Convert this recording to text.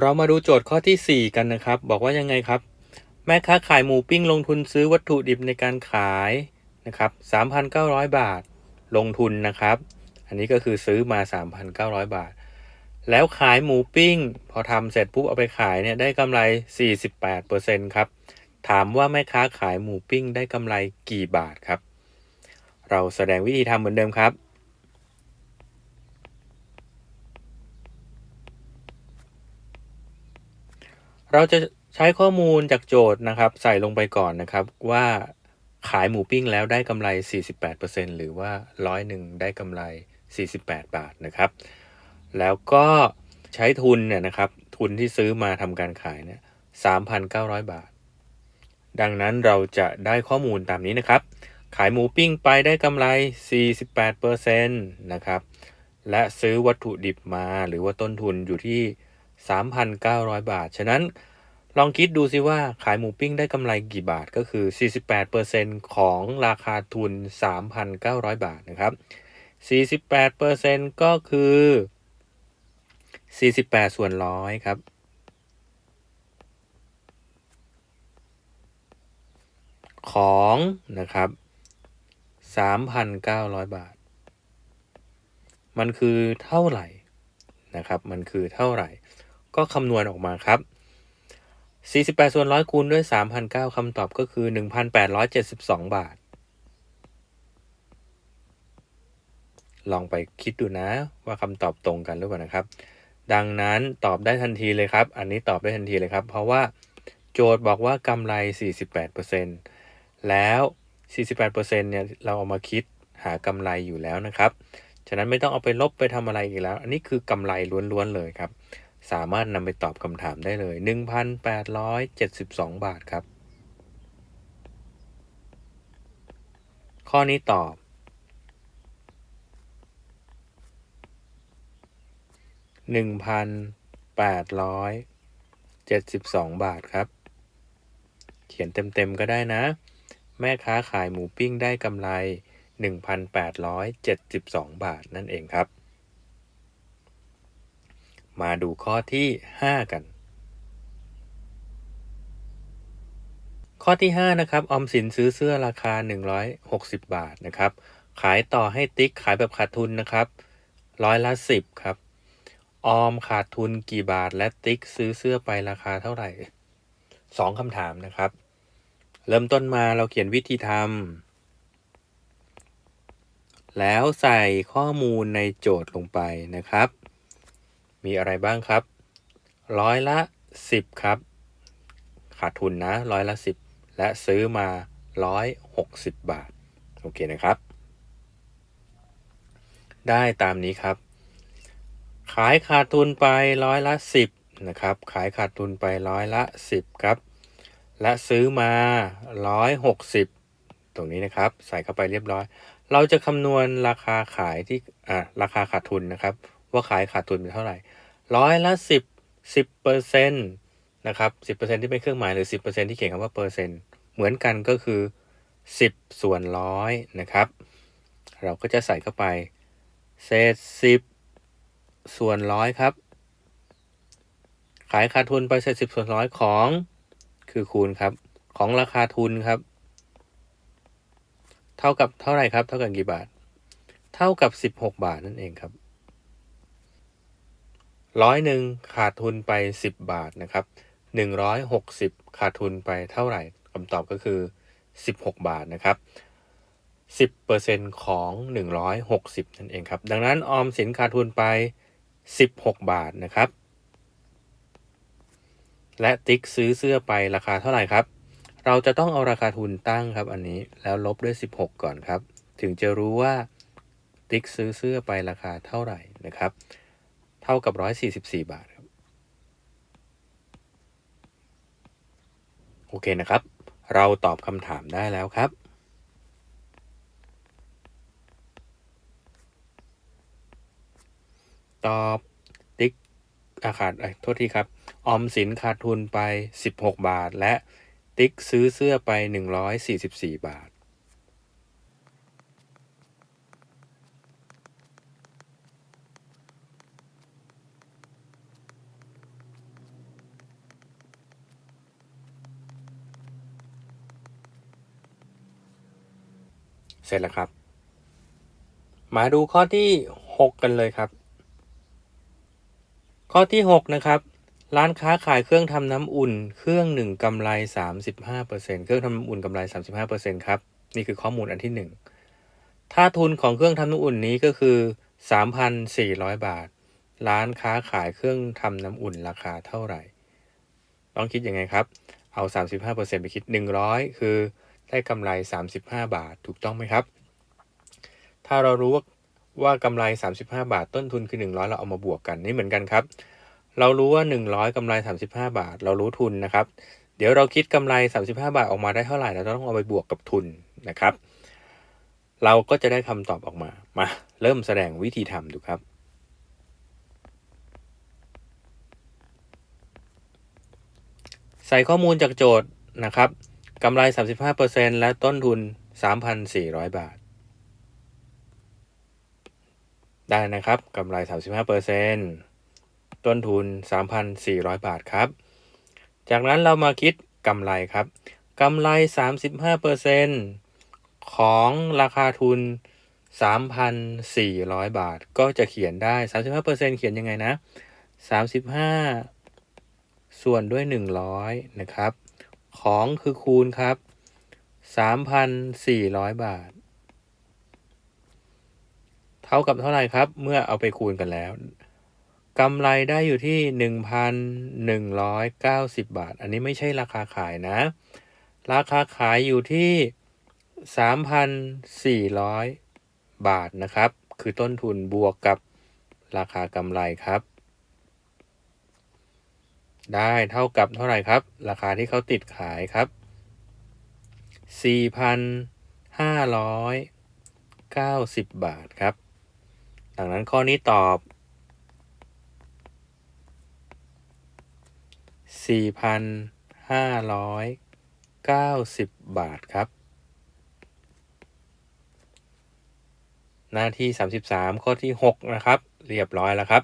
เรามาดูโจทย์ข้อที่ 4 กันนะครับ บอกว่ายังไงครับ แม่ค้าขายหมูปิ้งลงทุนซื้อวัตถุดิบในการขายนะครับ3,900 บาท ลงทุนนะครับ อันนี้ก็คือซื้อมา 3,900 บาท แล้วขายหมูปิ้ง พอทำเสร็จปุ๊บเอาไปขายเนี่ยได้กำไร 48%ครับ ถามว่าแม่ค้าขายหมูปิ้งได้กำไรกี่บาทครับ เราแสดงวิธีทำเหมือนเดิมครับ เราจะใช้ข้อมูลจากโจทย์นะครับ ใส่ลงไปก่อนนะครับว่าขายหมูปิ้งแล้วได้กำไร 48%หรือว่าร้อยหนึ่งได้กำไร 48 บาทนะครับ แล้วก็ใช้ทุนเนี่ยนะครับ ทุนที่ซื้อมาทำการขายเนี่ย3,900 บาท ดังนั้นเราจะได้ข้อมูลตามนี้นะครับ ขายหมูปิ้งไปได้กำไร 48%นะครับ และซื้อวัตถุดิบมาหรือว่าต้นทุนอยู่ที่ 3,900 บาท ฉะนั้นลองคิดดูซิว่าขายหมูปิ้งได้กำไรกี่บาทก็คือ 48%ของราคาทุน 3,900 บาทนะครับ 48%ก็คือ 48 ส่วนร้อยครับ ของนะครับ 3,900 บาท มันคือเท่าไหร่นะครับ มันคือเท่าไหร่ ก็คำนวณออกมาครับ 48 ส่วนร้อยคูณด้วย3,900คำตอบก็คือ 1,872 บาท ลองไปคิดดูนะว่าคำตอบตรงกันหรือเปล่านะครับ ดังนั้นตอบได้ทันทีเลยครับ อันนี้ตอบได้ทันทีเลยครับ เพราะว่าโจทย์บอกว่ากำไร 48%แล้ว 48%เนี่ยเราเอามาคิดหากำไรอยู่แล้วนะครับ ฉะนั้นไม่ต้องเอาไปลบไปทำอะไรอีกแล้ว อันนี้คือกำไรล้วนๆเลยครับ สามารถนำไปตอบคำถามได้เลย 1,872 บาทครับ ข้อนี้ตอบ 1,872 บาทครับ เขียนเต็มๆก็ได้นะ แม่ค้าขายหมูปิ้งได้กำไร 1,872 บาทนั่นเองครับ มาดูข้อที่ 5 กัน ข้อที่ 5 นะครับ ออมสินซื้อเสื้อราคา 160 บาทนะครับ ขายต่อให้ติ๊กขายแบบขาดทุนนะครับร้อยละ 10 ครับ ออมขาดทุนกี่บาท และติ๊กซื้อเสื้อไปราคาเท่าไหร่สองคำถามนะครับ เริ่มต้นมาเราเขียนวิธีทำแล้วใส่ข้อมูลในโจทย์ลงไปนะครับ มีอะไรบ้างครับ ร้อยละ 10 ครับ ขาดทุนนะร้อยละ 10 และซื้อมา 160 บาท โอเคนะครับ ได้ตามนี้ครับ ขายขาดทุนไปร้อยละ 10 นะครับ ขายขาดทุนไปร้อยละ 10 ครับ และซื้อมา 160 ตรงนี้นะครับ ใส่เข้าไปเรียบร้อย เราจะคำนวณราคาขายที่อ่าราคาขาดทุนนะครับว่าขายขาดทุนเป็นเท่าไหร่ ร้อยละ10 10เปอร์เซ็นต์นะครับ10เปอร์เซ็นต์ที่เป็นเครื่องหมายหรือ10เปอร์เซ็นต์ที่เขียนคำว่าเปอร์เซ็นต์เหมือนกันก็คือ10ส่วนร้อยนะครับ เราก็จะใส่เข้าไป เศษ10ส่วนร้อยครับ ขายขาดทุนไปเศษ10ส่วนร้อยของคือคูณครับ ของราคาทุนครับ เท่ากับเท่าไหร่ครับ เท่ากับกี่บาท เท่ากับ 16 บาทนั่นเองครับ ร้อยหนึ่งขาดทุนไป 10 บาทนะครับ160 ขาดทุนไปเท่าไหร่คำตอบก็คือ 16 บาทนะครับ10%ของ 160 นั่นเองครับ ดังนั้นออมสินขาดทุนไป 16 บาทนะครับ และติ๊กซื้อเสื้อไปราคาเท่าไหร่ครับ เราจะต้องเอาราคาทุนตั้งครับอันนี้แล้วลบด้วย 16 ก่อนครับ ถึงจะรู้ว่าติ๊กซื้อเสื้อไปราคาเท่าไหร่นะครับ เท่ากับ144บาทครับ โอเคนะครับ เราตอบคำถามได้แล้วครับตอบติ๊กอาขาดไอ้โทษทีครับ ออมสินขาดทุนไป 16 บาท และติ๊กซื้อเสื้อไป 144 บาท เสร็จแล้วครับ มาดูข้อที่ 6 กันเลยครับ ข้อที่ 6 นะครับ ร้านค้าขายเครื่องทำน้ำอุ่น เครื่องหนึ่งกำไร 35%เครื่องทำน้ำอุ่นกำไร 35%ครับ นี่คือข้อมูลอันที่ 1 ถ้าทุนของเครื่องทำน้ำอุ่นนี้ก็คือ 3,400 บาท ร้านค้าขายเครื่องทำน้ำอุ่นราคาเท่าไหร่ ต้องคิดยังไงครับ เอา 35%ไปคิด 100 คือ ได้กำไร 35 บาท ถูกต้องไหมครับ ถ้าเรารู้ว่าว่ากำไร 35 บาท ต้นทุนคือ 100 เราเอามาบวกกันนี่เหมือนกันครับ เรารู้ว่า 100กำไร 35 บาท เรารู้ทุนนะครับ เดี๋ยวเราคิดกำไร 35 บาทออกมาได้เท่าไหร่เราต้องเอาไปบวกกับทุนนะครับ เราก็จะได้คำตอบออกมา มาเริ่มแสดงวิธีทำดูครับ ใส่ข้อมูลจากโจทย์นะครับ กำไร 35%และต้นทุน 3,400 บาท ได้นะครับกำไร 35%ต้นทุน 3,400 บาทครับ จากนั้นเรามาคิดกำไรครับกำไร 35%ของราคาทุน 3,400 บาท ก็จะเขียนได้ 35%เขียนยังไงนะ 35 ส่วนด้วย 100 นะครับ ของคือคูณครับ 3,400 บาท เท่ากับเท่าไหร่ครับ เมื่อเอาไปคูณกันแล้วกำไรได้อยู่ที่ 1,190 บาท อันนี้ไม่ใช่ราคาขายนะ ราคาขายอยู่ที่ 3,400 บาทนะครับ คือต้นทุนบวกกับราคากำไรครับ ได้เท่ากับเท่าไหร่ครับ ราคาที่เขาติดขายครับ 4,590 บาทครับ ดังนั้นข้อนี้ตอบ 4,590 บาทครับ หน้าที่ 33 ข้อที่ 6 นะครับ เรียบร้อยแล้วครับ